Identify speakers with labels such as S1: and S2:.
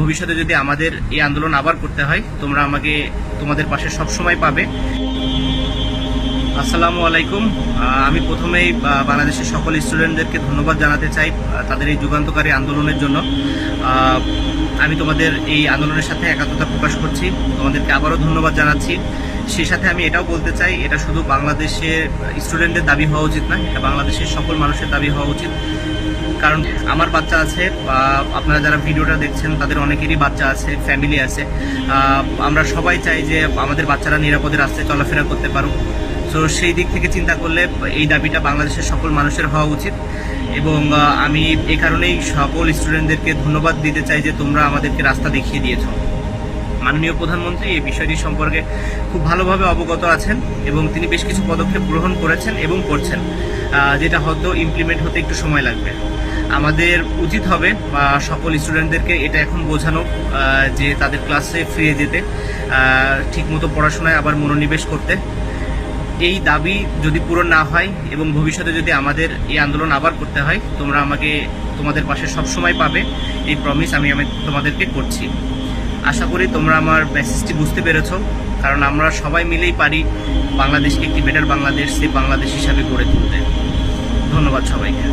S1: ভবিষ্যতে যদি আমাদের এই আন্দোলন আবার করতে হয়, তোমরা আমাকে তোমাদের পাশে সবসময় পাবে। আসসালামু আলাইকুম। আমি প্রথমেই বাংলাদেশের সকল স্টুডেন্টদেরকে ধন্যবাদ জানাতে চাই তাদের এই যুগান্তকারী আন্দোলনের জন্য। আমি তোমাদের এই আন্দোলনের সাথে একাত্মতা প্রকাশ করছি। তোমাদেরকে আবারও ধন্যবাদ জানাচ্ছি। সেই সাথে আমি এটাও বলতে চাই, এটা শুধু বাংলাদেশের স্টুডেন্টদের দাবি হওয়া উচিত না, এটা বাংলাদেশের সকল মানুষের দাবি হওয়া উচিত। কারণ আমার বাচ্চা আছে, বা আপনারা যারা ভিডিওটা দেখছেন, তাদের অনেকেরই বাচ্চা আছে ফ্যামিলি আছে। আমরা সবাই চাই যে আমাদের বাচ্চারা নিরাপদে রাস্তায় চলাফেরা করতে পারুক। তো সেই দিক থেকে চিন্তা করলে এই দাবিটা বাংলাদেশের সকল মানুষের হওয়া উচিত। এবং আমি এ কারণেই সকল স্টুডেন্টদেরকে ধন্যবাদ দিতে চাই যে তোমরা আমাদেরকে রাস্তা দেখিয়ে দিয়েছ। মাননীয় প্রধানমন্ত্রী এই বিষয়টি সম্পর্কে খুব ভালোভাবে অবগত আছেন এবং তিনি বেশ কিছু পদক্ষেপ গ্রহণ করেছেন এবং করছেন যেটা হয়তো ইমপ্লিমেন্ট হতে একটু সময় লাগবে। আমাদের উচিত হবে, বা সকল স্টুডেন্টদেরকে এটা এখন বোঝানো যে তাদের ক্লাসে ফিরে যেতে ঠিকমতো পড়াশোনায় আবার মনোনিবেশ করতে। এই দাবি যদি পূরণ না হয় এবং ভবিষ্যতে যদি আমাদের এই আন্দোলন আবার করতে হয়, তোমরা আমাকে তোমাদের পাশে সব সময় পাবে। এই প্রমিস আমি আমি তোমাদেরকে করছি। আশা করি তোমরা আমার মেসেজটি বুঝতে পেরেছ। কারণ আমরা সবাই মিলেই পারি বাংলাদেশকে একটি বেটার বাংলাদেশ সে বাংলাদেশ হিসাবে গড়ে তুলতে। ধন্যবাদ সবাইকে।